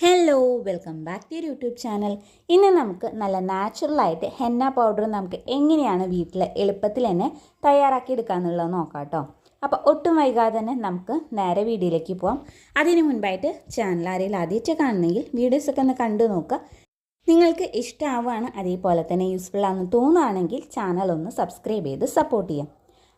Hello welcome back to YouTube channel ഇന്ന് നമുക്ക് നല്ല നാച്ചുറലായിട്ട് ഹെന്ന പൗഡർ നമുക്ക് എങ്ങനെയാണ് വീട്ടിൽ എളുപ്പത്തിൽ തന്നെ തയ്യാറാക്കി എടുക്കാമെന്നുള്ളത് നോക്കാം കേട്ടോ അപ്പോൾ ഒട്ടും വൈകാതെ തന്നെ നമുക്ക് നേരെ വീഡിയോയിലേക്ക് പോവാം. അതിന് മുൻപായിട്ട് ചാനൽ ആരെങ്കിലും ആദ്യമായിട്ട് കാണുന്നെങ്കിൽ വീഡിയോസൊക്കെ ഒന്ന് കണ്ടു നോക്കുക. നിങ്ങൾക്ക് ഇഷ്ടമാവുകയാണ് അതേപോലെ തന്നെ യൂസ്ഫുൾ ആണെന്ന് തോന്നുകയാണെങ്കിൽ ചാനൽ ഒന്ന് സബ്സ്ക്രൈബ് ചെയ്ത് സപ്പോർട്ട് ചെയ്യാം.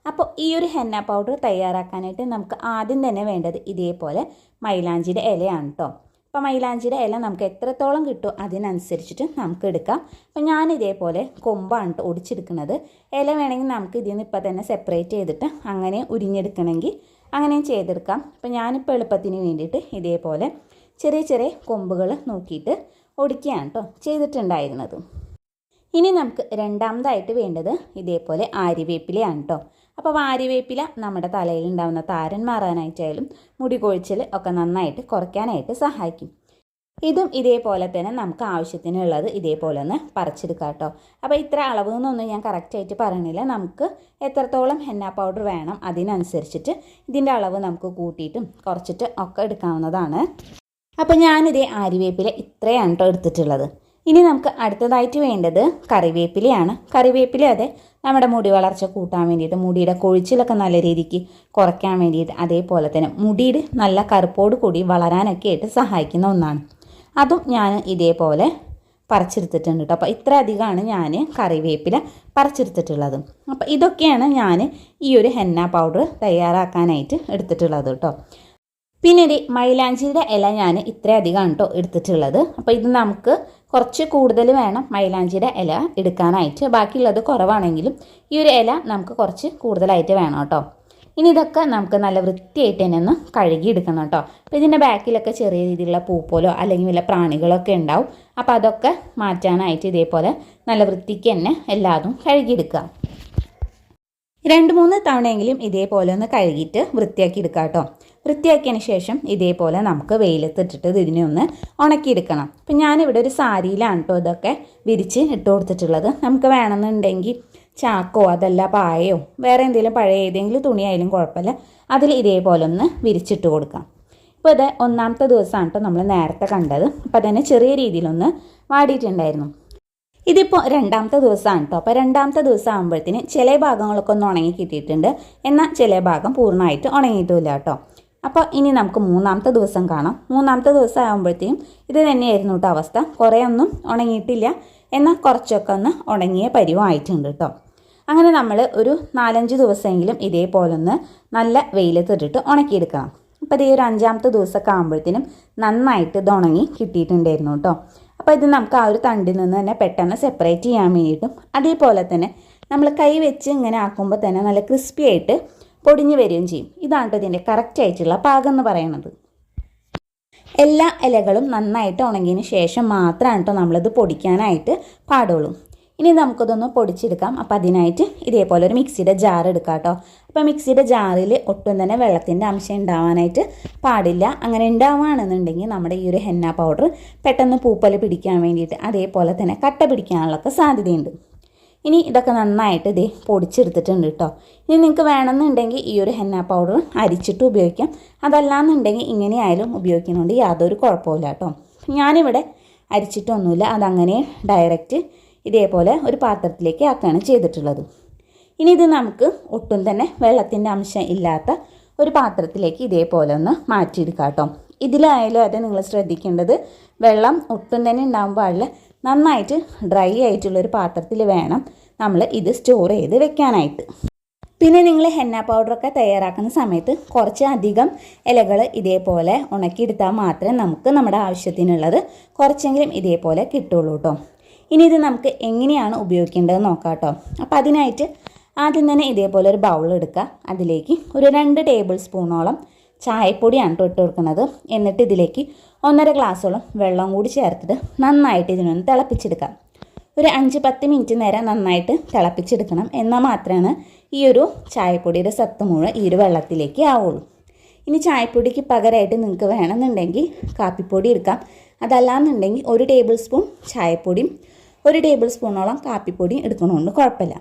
അപ്പോൾ ഈ ഒരു ഹെന്ന പൗഡർ തയ്യാറാക്കാനായിട്ട് നമുക്ക് ആദ്യം തന്നെ വേണ്ടത് ഇതേപോലെ മൈലാഞ്ചിയുടെ ഇലയാണ് കേട്ടോ അപ്പോൾ മൈലാഞ്ചിയുടെ ഇല നമുക്ക് എത്രത്തോളം കിട്ടും അതിനനുസരിച്ചിട്ട് നമുക്ക് എടുക്കാം. അപ്പോൾ ഞാൻ ഇതേപോലെ കൊമ്പാണ് ഒടിച്ചെടുക്കുന്നത് ഇല വേണമെങ്കിൽ നമുക്ക് ഇതിൽ നിന്ന് ഇപ്പോൾ തന്നെ സെപ്പറേറ്റ് ചെയ്തിട്ട് അങ്ങനെ ഉരിഞ്ഞെടുക്കണമെങ്കിൽ അങ്ങനെയും ചെയ്തെടുക്കാം. അപ്പോൾ ഞാനിപ്പോൾ എളുപ്പത്തിന് വേണ്ടിയിട്ട് ഇതേപോലെ ചെറിയ ചെറിയ കൊമ്പുകൾ നോക്കിയിട്ട് ഒടിക്കുകയാണ് കേട്ടോ ചെയ്തിട്ടുണ്ടായിരുന്നത്. ഇനി നമുക്ക് രണ്ടാമതായിട്ട് വേണ്ടത് ഇതേപോലെ ആര്യവേപ്പിലയാണ് കേട്ടോ അപ്പോൾ വാരിവേപ്പില നമ്മുടെ തലയിൽ ഉണ്ടാകുന്ന താരൻ മാറാനായിട്ടായാലും മുടി കൊഴിച്ചിൽ ഒക്കെ നന്നായിട്ട് കുറയ്ക്കാനായിട്ട് സഹായിക്കും. ഇതും ഇതേപോലെ തന്നെ നമുക്ക് ആവശ്യത്തിനുള്ളത് ഇതേപോലെ ഒന്ന് പറിച്ചെടുക്കാം കേട്ടോ. അപ്പോൾ ഇത്ര അളവ് എന്നൊന്നും ഞാൻ കറക്റ്റായിട്ട് പറയണില്ല നമുക്ക് എത്രത്തോളം ഹെന്ന പൗഡർ വേണം അതിനനുസരിച്ചിട്ട് ഇതിന്റെ അളവ് നമുക്ക് കൂട്ടിയിട്ടും കുറച്ചിട്ട് ഒക്കെ എടുക്കാവുന്നതാണ്. അപ്പോൾ ഞാനിതേ ആരിവേപ്പില ഇത്രയാണ് കേട്ടോ എടുത്തിട്ടുള്ളത്. ഇനി നമുക്ക് അടുത്തതായിട്ട് വേണ്ടത് കറിവേപ്പിലയാണ്. കറിവേപ്പില അതെ നമ്മുടെ മുടി വളർച്ച കൂട്ടാൻ വേണ്ടിയിട്ട് മുടിയുടെ കൊഴിച്ചിലൊക്കെ നല്ല രീതിക്ക് കുറയ്ക്കാൻ വേണ്ടിയിട്ട് അതേപോലെ തന്നെ മുടിയുടെ നല്ല കറുപ്പോട് കൂടി വളരാനൊക്കെ ആയിട്ട് സഹായിക്കുന്ന ഒന്നാണ്. അതും ഞാൻ ഇതേപോലെ പറിച്ചെടുത്തിട്ടുണ്ട് കേട്ടോ. അപ്പോൾ ഇത്ര അധികമാണ് ഞാൻ കറിവേപ്പില പറിച്ചെടുത്തിട്ടുള്ളത്. അപ്പോൾ ഇതൊക്കെയാണ് ഞാൻ ഈ ഒരു ഹെന്ന പൗഡർ തയ്യാറാക്കാനായിട്ട് എടുത്തിട്ടുള്ളത് കേട്ടോ. പിന്നെ മൈലാഞ്ചിയുടെ ഇല ഞാൻ ഇത്രയധികം കേട്ടോ എടുത്തിട്ടുള്ളത്. അപ്പോൾ ഇത് നമുക്ക് കുറച്ച് കൂടുതൽ വേണം മൈലാഞ്ചിയുടെ ഇല എടുക്കാനായിട്ട്. ബാക്കിയുള്ളത് കുറവാണെങ്കിലും ഈ ഒരു ഇല നമുക്ക് കുറച്ച് കൂടുതലായിട്ട് വേണം കേട്ടോ. ഇനി ഇതൊക്കെ നമുക്ക് നല്ല വൃത്തിയായിട്ട് തന്നെ ഒന്ന് കഴുകി എടുക്കണം കേട്ടോ. അപ്പോൾ ഇതിന്റെ ബാക്കിലൊക്കെ ചെറിയ രീതിയിലുള്ള പൂപ്പോലോ അല്ലെങ്കിൽ വല്ല പ്രാണികളൊക്കെ ഉണ്ടാവും. അപ്പോൾ അതൊക്കെ മാറ്റാനായിട്ട് ഇതേപോലെ നല്ല വൃത്തിക്ക് തന്നെ എല്ലാതും കഴുകിയെടുക്കുക. രണ്ട് മൂന്ന് തവണയെങ്കിലും ഇതേപോലെ ഒന്ന് കഴുകിയിട്ട് വൃത്തിയാക്കി എടുക്കാം കേട്ടോ. വൃത്തിയാക്കിയതിന് ശേഷം ഇതേപോലെ നമുക്ക് വെയിലത്തിട്ടിട്ട് ഇതിനെ ഒന്ന് ഉണക്കിയെടുക്കണം. അപ്പം ഞാനിവിടെ ഒരു സാരിയിലാണ് കേട്ടോ ഇതൊക്കെ വിരിച്ച് ഇട്ട് കൊടുത്തിട്ടുള്ളത്. നമുക്ക് വേണമെന്നുണ്ടെങ്കിൽ ചാക്കോ അതല്ല പായയോ വേറെ എന്തെങ്കിലും പഴയ ഏതെങ്കിലും തുണിയായാലും കുഴപ്പമില്ല. അതിൽ ഇതേപോലെ ഒന്ന് വിരിച്ചിട്ട് കൊടുക്കാം. ഇപ്പോൾ ഇത് ഒന്നാമത്തെ ദിവസമാണ് കേട്ടോ നമ്മൾ നേരത്തെ കണ്ടത്. അപ്പോൾ തന്നെ ചെറിയ രീതിയിലൊന്ന് വാടിയിട്ടുണ്ടായിരുന്നു. ഇതിപ്പോൾ രണ്ടാമത്തെ ദിവസമാണ് കേട്ടോ അപ്പോൾ രണ്ടാമത്തെ ദിവസം ആകുമ്പോഴത്തേന് ചില ഭാഗങ്ങളൊക്കെ ഒന്ന് ഉണങ്ങി കിട്ടിയിട്ടുണ്ട്. എന്നാൽ ചില ഭാഗം പൂർണമായിട്ട് ഉണങ്ങിയിട്ടില്ല കേട്ടോ അപ്പോൾ ഇനി നമുക്ക് മൂന്നാമത്തെ ദിവസം കാണാം. മൂന്നാമത്തെ ദിവസം ആകുമ്പോഴത്തേക്കും ഇത് തന്നെയായിരുന്നു കേട്ടോ അവസ്ഥ. കുറേ ഒന്നും ഉണങ്ങിയിട്ടില്ല. എന്നാൽ കുറച്ചൊക്കെ ഒന്ന് ഉണങ്ങിയ പരിവമായിട്ടുണ്ട് കേട്ടോ അങ്ങനെ നമ്മൾ ഒരു നാലഞ്ച് ദിവസമെങ്കിലും ഇതേപോലെ ഒന്ന് നല്ല വെയിലത്തിട്ടിട്ട് ഉണക്കിയെടുക്കണം. അപ്പോൾ ഇതേ ഒരു അഞ്ചാമത്തെ ദിവസമൊക്കെ ആകുമ്പോഴത്തേനും നന്നായിട്ട് ഇത് ഉണങ്ങി കിട്ടിയിട്ടുണ്ടായിരുന്നു കേട്ടോ അപ്പോൾ ഇത് നമുക്ക് ആ ഒരു തണ്ടിൽ നിന്ന് തന്നെ പെട്ടെന്ന് സെപ്പറേറ്റ് ചെയ്യാൻ വേണ്ടിയിട്ടും അതേപോലെ തന്നെ നമ്മൾ കൈ വെച്ച് ഇങ്ങനെ ആക്കുമ്പോൾ തന്നെ നല്ല ക്രിസ്പി ആയിട്ട് പൊടിഞ്ഞു വരികയും ചെയ്യും. ഇതാണ് ഇതിന്റെ കറക്റ്റ് ആയിട്ടുള്ള പാകം എന്ന് പറയുന്നത് എല്ലാ ഇലകളും നന്നായിട്ട് ഉണങ്ങിയതിന് ശേഷം മാത്രമാണ് കേട്ടോ നമ്മളിത് പൊടിക്കാനായിട്ട് പാടുള്ളൂ. ഇനി നമുക്കിതൊന്ന് പൊടിച്ചെടുക്കാം. അപ്പോൾ അതിനായിട്ട് ഇതേപോലെ ഒരു മിക്സിയുടെ ജാർ എടുക്കാം കേട്ടോ. അപ്പോൾ മിക്സിയുടെ ജാറിൽ ഒട്ടും തന്നെ വെള്ളത്തിന്റെ അംശം ഉണ്ടാവാനായിട്ട് പാടില്ല. അങ്ങനെ ഉണ്ടാവുകയാണെന്നുണ്ടെങ്കിൽ നമ്മുടെ ഈ ഒരു ഹെന്ന പൗഡർ പെട്ടെന്ന് പൂപ്പൽ പിടിക്കാൻ വേണ്ടിയിട്ട് അതേപോലെ തന്നെ കട്ട പിടിക്കാനുള്ളൊക്കെ സാധ്യതയുണ്ട്. ഇനി ഇതൊക്കെ നന്നായിട്ട് ഇതേ പൊടിച്ചെടുത്തിട്ടുണ്ട് കേട്ടോ. ഇനി നിങ്ങൾക്ക് വേണമെന്നുണ്ടെങ്കിൽ ഈ ഒരു ഹെന്ന പൗഡർ അരിച്ചിട്ട് ഉപയോഗിക്കാം. അതല്ലാന്നുണ്ടെങ്കിൽ ഇങ്ങനെയായാലും ഉപയോഗിക്കുന്നതുകൊണ്ട് യാതൊരു കുഴപ്പമില്ല കേട്ടോ. ഞാനിവിടെ അരിച്ചിട്ടൊന്നുമില്ല. അതങ്ങനെ ഡയറക്റ്റ് ഇതേപോലെ ഒരു പാത്രത്തിലേക്ക് ആക്കുകയാണ് ചെയ്തിട്ടുള്ളത്. ഇനി ഇത് നമുക്ക് ഒട്ടും തന്നെ വെള്ളത്തിന്റെ അംശം ഇല്ലാത്ത ഒരു പാത്രത്തിലേക്ക് ഇതേപോലെ ഒന്ന് മാറ്റിയെടുക്കാം കേട്ടോ. ഇതിലായാലും അത് നിങ്ങൾ ശ്രദ്ധിക്കേണ്ടത് വെള്ളം ഒട്ടും തന്നെ ഉണ്ടാകാൻ പാടില്ല. നന്നായിട്ട് ഡ്രൈ ആയിട്ടുള്ളൊരു പാത്രത്തിൽ വേണം നമ്മൾ ഇത് സ്റ്റോർ ചെയ്ത് വെക്കാനായിട്ട്. പിന്നെ നിങ്ങൾ ഹെന്ന പൗഡറൊക്കെ തയ്യാറാക്കുന്ന സമയത്ത് കുറച്ച് അധികം ഇലകൾ ഇതേപോലെ ഉണക്കിയെടുത്താൽ മാത്രമേ നമുക്ക് നമ്മുടെ ആവശ്യത്തിനുള്ളത് കുറച്ചെങ്കിലും ഇതേപോലെ കിട്ടുള്ളൂ കേട്ടോ. ഇനി ഇത് നമുക്ക് എങ്ങനെയാണ് ഉപയോഗിക്കേണ്ടത് നോക്കാം കേട്ടോ അപ്പോൾ അതിനായിട്ട് ആദ്യം തന്നെ ഇതേപോലെ ഒരു ബൗൾ എടുക്കുക. അതിലേക്ക് ഒരു രണ്ട് ടേബിൾ സ്പൂണോളം ചായപ്പൊടിയാണ് ഇട്ട് കൊടുക്കുന്നത്. എന്നിട്ട് ഇതിലേക്ക് ഒന്നര ഗ്ലാസ്സോളം വെള്ളം കൂടി ചേർത്തിട്ട് നന്നായിട്ട് ഇതിനൊന്ന് തിളപ്പിച്ചെടുക്കാം ഒരു അഞ്ച് പത്ത് മിനിറ്റ് നേരം നന്നായിട്ട് തിളപ്പിച്ചെടുക്കണം. എന്നാൽ മാത്രമാണ് ഈ ഒരു ചായപ്പൊടിയുടെ സത്ത് മുഴുവൻ ഈ ഒരു വെള്ളത്തിലേക്ക് ആവുള്ളൂ. ഇനി ചായപ്പൊടിക്ക് പകരമായിട്ട് നിങ്ങൾക്ക് വേണമെന്നുണ്ടെങ്കിൽ കാപ്പിപ്പൊടി എടുക്കാം. അതല്ലാന്നുണ്ടെങ്കിൽ ഒരു ടേബിൾ സ്പൂൺ ചായപ്പൊടിയും ഒരു ടേബിൾ സ്പൂണോളം കാപ്പിപ്പൊടി എടുക്കണമുണ്ട് കുഴപ്പമില്ല.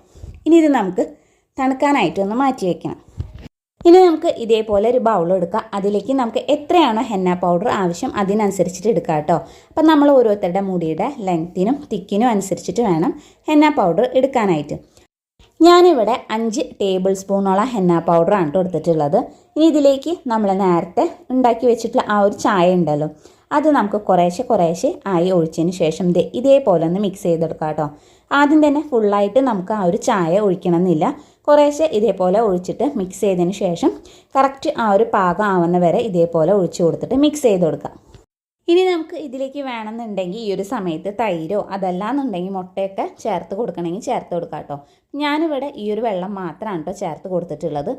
ഇനി ഇത് നമുക്ക് തണുക്കാനായിട്ട് ഒന്ന് മാറ്റി വയ്ക്കണം ഇനി നമുക്ക് ഇതേപോലെ ഒരു ബൗൾ എടുക്കാം. അതിലേക്ക് നമുക്ക് എത്രയാണോ ഹെന്ന പൗഡർ ആവശ്യം അതിനനുസരിച്ചിട്ട് എടുക്കാം കേട്ടോ. അപ്പം നമ്മൾ ഓരോരുത്തരുടെ മുടിയുടെ ലെങ്ത്തിനും തിക്കിനും അനുസരിച്ചിട്ട് വേണം ഹെന്ന പൗഡർ എടുക്കാനായിട്ട്. ഞാനിവിടെ അഞ്ച് ടേബിൾ സ്പൂണോളം ഹെന്ന പൗഡറാണ് കേട്ടോ എടുത്തിട്ടുള്ളത്. ഇനി ഇതിലേക്ക് നമ്മൾ നേരത്തെ ഉണ്ടാക്കി വെച്ചിട്ടുള്ള ആ ഒരു ചായ ഉണ്ടല്ലോ. അത് നമുക്ക് കുറേശ്ശെ കുറേശ്ശെ ആയി ഒഴിച്ചതിന് ശേഷം ദേ ഇതേപോലെ ഒന്ന് മിക്സ് ചെയ്തെടുക്കാം കേട്ടോ. ആദ്യം തന്നെ ഫുള്ളായിട്ട് നമുക്ക് ആ ഒരു ചായ ഒഴിക്കണമെന്നില്ല. കുറേശ്ശെ ഇതേപോലെ ഒഴിച്ചിട്ട് മിക്സ് ചെയ്തതിന് ശേഷം കറക്റ്റ് ആ ഒരു പാകം ആവുന്ന വരെ ഇതേപോലെ ഒഴിച്ചു കൊടുത്തിട്ട് മിക്സ് ചെയ്ത് കൊടുക്കാം ഇനി നമുക്ക് ഇതിലേക്ക് വേണമെന്നുണ്ടെങ്കിൽ ഈ ഒരു സമയത്ത് തൈരോ അതല്ലാന്നുണ്ടെങ്കിൽ മുട്ടയൊക്കെ ചേർത്ത് കൊടുക്കണമെങ്കിൽ ചേർത്ത് കൊടുക്കാം കേട്ടോ. ഞാനിവിടെ ഈ ഒരു വെള്ളം മാത്രമാണ് കേട്ടോ ചേർത്ത് കൊടുത്തിട്ടുള്ളത്.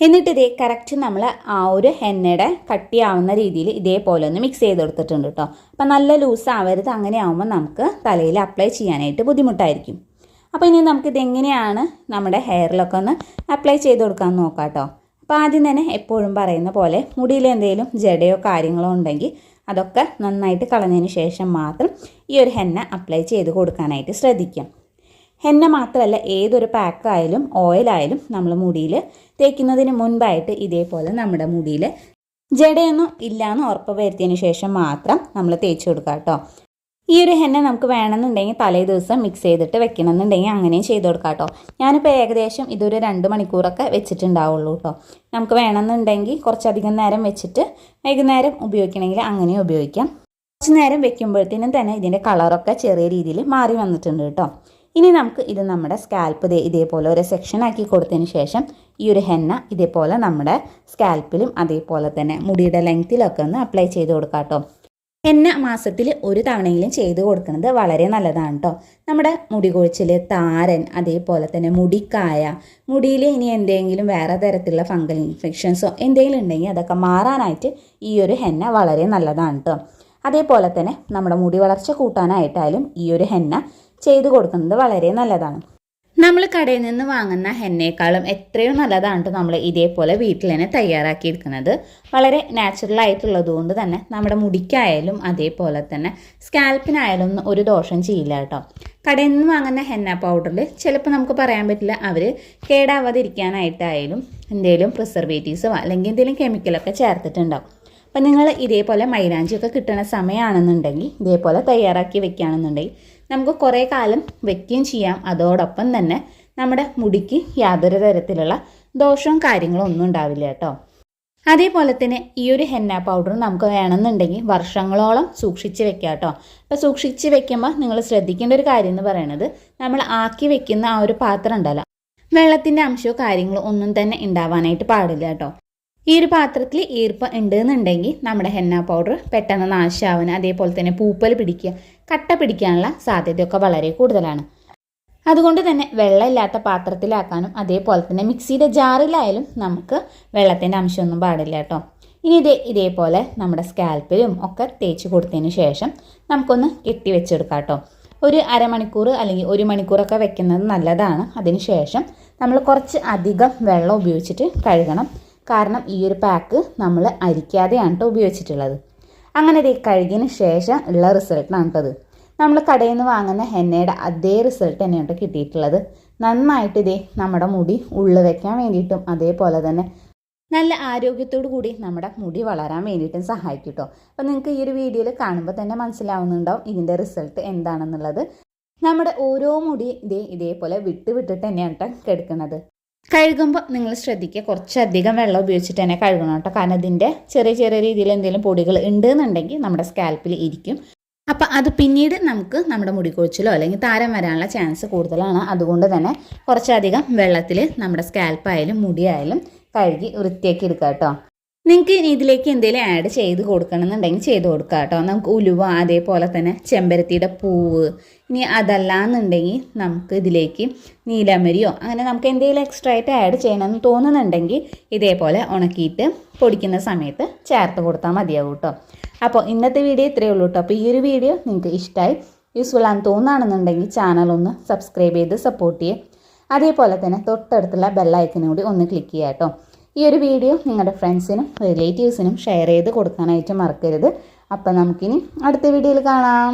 എന്നിട്ട് ഇതേ കറക്റ്റ് നമ്മൾ ആ ഒരു എണ്ണയുടെ കട്ടിയാവുന്ന രീതിയിൽ ഇതേപോലെ ഒന്ന് മിക്സ് ചെയ്ത് കൊടുത്തിട്ടുണ്ട് കേട്ടോ അപ്പം നല്ല ലൂസ് ആവരുത് അങ്ങനെ ആവുമ്പോൾ നമുക്ക് തലയിൽ അപ്ലൈ ചെയ്യാനായിട്ട് ബുദ്ധിമുട്ടായിരിക്കും. അപ്പോൾ ഇനി നമുക്ക് ഇതെങ്ങനെയാണ് നമ്മുടെ ഹെയറിലൊക്കെ ഒന്ന് അപ്ലൈ ചെയ്ത് കൊടുക്കാൻ നോക്കാം കേട്ടോ അപ്പോൾ ആദ്യം തന്നെ എപ്പോഴും പറയുന്ന പോലെ മുടിയിൽ എന്തെങ്കിലും ജടയോ കാര്യങ്ങളോ ഉണ്ടെങ്കിൽ അതൊക്കെ നന്നായിട്ട് കളഞ്ഞതിന് ശേഷം മാത്രം ഈ ഒരു ഹെന്ന അപ്ലൈ ചെയ്ത് കൊടുക്കാനായിട്ട് ശ്രദ്ധിക്കാം. ഹെന്ന മാത്രമല്ല ഏതൊരു പാക്കായാലും ഓയിലായാലും നമ്മൾ മുടിയിൽ തേക്കുന്നതിന് മുൻപായിട്ട് ഇതേപോലെ നമ്മുടെ മുടിയിൽ ജടയൊന്നും ഇല്ലയെന്ന് ഉറപ്പ് വരുത്തിയതിന് ശേഷം മാത്രം നമ്മൾ തേച്ച് കൊടുക്കുക കേട്ടോ. ഈ ഒരു ഹെന്ന നമുക്ക് വേണമെന്നുണ്ടെങ്കിൽ തലേ ദിവസം മിക്സ് ചെയ്തിട്ട് വെക്കണമെന്നുണ്ടെങ്കിൽ അങ്ങനെയും ചെയ്ത് കൊടുക്കാം കേട്ടോ. ഞാനിപ്പോൾ ഏകദേശം ഇതൊരു രണ്ട് മണിക്കൂറൊക്കെ വെച്ചിട്ടുണ്ടാവുള്ളൂ കേട്ടോ. നമുക്ക് വേണമെന്നുണ്ടെങ്കിൽ കുറച്ചധികം നേരം വെച്ചിട്ട് വൈകുന്നേരം ഉപയോഗിക്കണമെങ്കിൽ അങ്ങനെയും ഉപയോഗിക്കാം. കുറച്ച് നേരം വെക്കുമ്പോഴത്തേനും തന്നെ ഇതിന്റെ കളറൊക്കെ ചെറിയ രീതിയിൽ മാറി വന്നിട്ടുണ്ട് കേട്ടോ. ഇനി നമുക്ക് ഇത് നമ്മുടെ സ്കാൽപ്പ് ഇതേ ഇതേപോലെ ഒരു സെക്ഷൻ ആക്കി കൊടുത്തതിന് ശേഷം ഈ ഒരു ഹെന്ന ഇതേപോലെ നമ്മുടെ സ്കാൽപ്പിലും അതേപോലെ തന്നെ മുടിയുടെ ലെങ്ത്തിലൊക്കെ ഒന്ന് അപ്ലൈ ചെയ്ത് കൊടുക്കാം കേട്ടോ എണ്ണ മാസത്തിൽ ഒരു തവണയെങ്കിലും ചെയ്ത് കൊടുക്കുന്നത് വളരെ നല്ലതാണ് കേട്ടോ നമ്മുടെ മുടി കൊഴിച്ചിൽ താരൻ അതേപോലെ തന്നെ മുടിക്കായ മുടിയിൽ ഇനി എന്തെങ്കിലും വേറെ തരത്തിലുള്ള ഫംഗൽ ഇൻഫെക്ഷൻസോ എന്തെങ്കിലും ഉണ്ടെങ്കിൽ അതൊക്കെ മാറാനായിട്ട് ഈ ഒരു ഹെന്ന വളരെ നല്ലതാണ് കേട്ടോ അതേപോലെ തന്നെ നമ്മുടെ മുടി വളർച്ച കൂട്ടാനായിട്ടായാലും ഈ ഒരു ഹെന്ന ചെയ്ത് കൊടുക്കുന്നത് വളരെ നല്ലതാണ്. നമ്മൾ കടയിൽ നിന്ന് വാങ്ങുന്ന ഹെന്നേക്കാളും എത്രയോ നല്ലതാണ് നമ്മൾ ഇതേപോലെ വീട്ടിൽ തന്നെ തയ്യാറാക്കിയിരിക്കുന്നത്. വളരെ നാച്ചുറൽ ആയിട്ടുള്ളത് കൊണ്ട് തന്നെ നമ്മുടെ മുടിക്കായാലും അതേപോലെ തന്നെ സ്കാൽപ്പിനായാലും ഒരു ദോഷം ചെയ്യില്ല കേട്ടോ കടയിൽ നിന്ന് വാങ്ങുന്ന ഹെന്ന പൗഡറിൽ ചിലപ്പോൾ നമുക്ക് പറയാൻ പറ്റില്ല അവർ കേടാവാതിരിക്കാനായിട്ടായാലും എന്തെങ്കിലും പ്രിസർവേറ്റീവ്സോ അല്ലെങ്കിൽ എന്തെങ്കിലും കെമിക്കലൊക്കെ ചേർത്തിട്ടുണ്ടാവും. അപ്പം നിങ്ങൾ ഇതേപോലെ മൈലാഞ്ചിയൊക്കെ കിട്ടുന്ന സമയമാണെന്നുണ്ടെങ്കിൽ ഇതേപോലെ തയ്യാറാക്കി വെക്കുകയാണെന്നുണ്ടെങ്കിൽ നമുക്ക് കുറേ കാലം വെക്കുകയും ചെയ്യാം. അതോടൊപ്പം തന്നെ നമ്മുടെ മുടിക്ക് യാതൊരു തരത്തിലുള്ള ദോഷവും കാര്യങ്ങളും ഒന്നും ഉണ്ടാവില്ല കേട്ടോ. അതേപോലെ തന്നെ ഈ ഒരു ഹെന്ന പൗഡർ നമുക്ക് വേണമെന്നുണ്ടെങ്കിൽ വർഷങ്ങളോളം സൂക്ഷിച്ച് വെക്കാം കേട്ടോ. അപ്പോൾ സൂക്ഷിച്ച് വെക്കുമ്പോൾ നിങ്ങൾ ശ്രദ്ധിക്കേണ്ട ഒരു കാര്യം എന്ന് പറയുന്നത് നമ്മൾ ആക്കി വെക്കുന്ന ആ ഒരു പാത്രം ഉണ്ടല്ലോ. വെള്ളത്തിന്റെ അംശമോ കാര്യങ്ങളോ ഒന്നും തന്നെ ഉണ്ടാവാനായിട്ട് പാടില്ല കേട്ടോ. ഈ ഒരു പാത്രത്തിൽ ഈർപ്പം ഉണ്ടെന്നുണ്ടെങ്കിൽ നമ്മുടെ ഹെന്ന പൗഡർ പെട്ടെന്ന് നാശാവാൻ അതേപോലെ തന്നെ പൂപ്പൽ പിടിക്കുക കട്ട പിടിക്കാനുള്ള സാധ്യതയൊക്കെ വളരെ കൂടുതലാണ്. അതുകൊണ്ട് തന്നെ വെള്ളമില്ലാത്ത പാത്രത്തിലാക്കാനും അതേപോലെ തന്നെ മിക്സിയുടെ ജാറിലായാലും നമുക്ക് വെള്ളത്തിന്റെ അംശമൊന്നും പാടില്ല കേട്ടോ. ഇനി ഇതേ ഇതേപോലെ നമ്മുടെ സ്കാൽപ്പിലും ഒക്കെ തേച്ച് കൊടുത്തതിന് ശേഷം നമുക്കൊന്ന് കെട്ടി വെച്ചെടുക്കാം കേട്ടോ. ഒരു അരമണിക്കൂർ അല്ലെങ്കിൽ ഒരു മണിക്കൂറൊക്കെ വെക്കുന്നത് നല്ലതാണ്. അതിന് ശേഷം നമ്മൾ കുറച്ച് അധികം വെള്ളം ഉപയോഗിച്ചിട്ട് കഴുകണം. കാരണം ഈ ഒരു പാക്ക് നമ്മൾ അരിക്കാതെയാണ് കേട്ടോ ഉപയോഗിച്ചിട്ടുള്ളത്. അങ്ങനെ ഇത് കഴുകിയതിന് ശേഷം ഉള്ള റിസൾട്ടാണ് കേട്ടത് നമ്മൾ കടയിൽ നിന്ന് വാങ്ങുന്ന ഹെന്നയുടെ അതേ റിസൾട്ട് തന്നെയാണ് കിട്ടിയിട്ടുള്ളത്. നന്നായിട്ട് ഇതേ നമ്മുടെ മുടി ഉള്ളു വെക്കാൻ വേണ്ടിയിട്ടും അതേപോലെ തന്നെ നല്ല ആരോഗ്യത്തോടു കൂടി നമ്മുടെ മുടി വളരാൻ വേണ്ടിയിട്ടും സഹായിക്കും കേട്ടോ അപ്പോൾ നിങ്ങൾക്ക് ഈ ഒരു വീഡിയോയിൽ കാണുമ്പോൾ തന്നെ മനസ്സിലാവുന്നുണ്ടാവും ഇതിന്റെ റിസൾട്ട് എന്താണെന്നുള്ളത്. നമ്മുടെ ഓരോ മുടി ഇതേ ഇതേപോലെ വിട്ട് വിട്ടിട്ട് തന്നെയാണ് കേട്ടോ കെടുക്കുന്നത്. കഴുകുമ്പോൾ നിങ്ങൾ ശ്രദ്ധിക്കുക. കുറച്ചധികം വെള്ളം ഉപയോഗിച്ചിട്ട് തന്നെ കഴുകണം കേട്ടോ. കാരണം അതിന്റെ ചെറിയ ചെറിയ രീതിയിൽ എന്തെങ്കിലും പൊടികൾ ഉണ്ട് എന്നുണ്ടെങ്കിൽ നമ്മുടെ സ്കാൽപ്പിൽ ഇരിക്കും. അപ്പം അത് പിന്നീട് നമുക്ക് നമ്മുടെ മുടി കൊഴിച്ചിലോ അല്ലെങ്കിൽ താരം വരാനുള്ള ചാൻസ് കൂടുതലാണ്. അതുകൊണ്ട് തന്നെ കുറച്ചധികം വെള്ളത്തിൽ നമ്മുടെ സ്കാൽപ്പായാലും മുടിയായാലും കഴുകി വൃത്തിയാക്കി എടുക്കുക കേട്ടോ. നിങ്ങൾക്ക് ഇനി ഇതിലേക്ക് എന്തെങ്കിലും ആഡ് ചെയ്ത് കൊടുക്കണമെന്നുണ്ടെങ്കിൽ ചെയ്ത് കൊടുക്കുക കേട്ടോ. നമുക്ക് ഉലുവ അതേപോലെ തന്നെ ചെമ്പരത്തിയുടെ പൂവ് ഇനി അതല്ലാന്നുണ്ടെങ്കിൽ നമുക്ക് ഇതിലേക്ക് നീലമരിയോ അങ്ങനെ നമുക്ക് എന്തെങ്കിലും എക്സ്ട്രാ ആയിട്ട് ആഡ് ചെയ്യണമെന്ന് തോന്നുന്നുണ്ടെങ്കിൽ ഇതേപോലെ ഉണക്കിയിട്ട് പൊടിക്കുന്ന സമയത്ത് ചേർത്ത് കൊടുത്താൽ മതിയാവും കേട്ടോ. അപ്പോൾ ഇന്നത്തെ വീഡിയോ ഇത്രയേ ഉള്ളൂ കേട്ടോ. അപ്പോൾ ഈ ഒരു വീഡിയോ നിങ്ങൾക്ക് ഇഷ്ടമായി യൂസ്ഫുൾ ആണെന്ന് തോന്നുകയാണെന്നുണ്ടെങ്കിൽ ചാനൽ ഒന്ന് സബ്സ്ക്രൈബ് ചെയ്ത് സപ്പോർട്ട് ചെയ്യുക അതേപോലെ തന്നെ തൊട്ടടുത്തുള്ള ബെല്ലൈക്കനും കൂടി ഒന്ന് ക്ലിക്ക് ചെയ്യാം കേട്ടോ. ഈ ഒരു വീഡിയോ നിങ്ങളുടെ ഫ്രണ്ട്സിനും റിലേറ്റീവ്സിനും ഷെയർ ചെയ്ത് കൊടുക്കാനായിട്ട് മറക്കരുത്. അപ്പം നമുക്കിനി അടുത്ത വീഡിയോയിൽ കാണാം.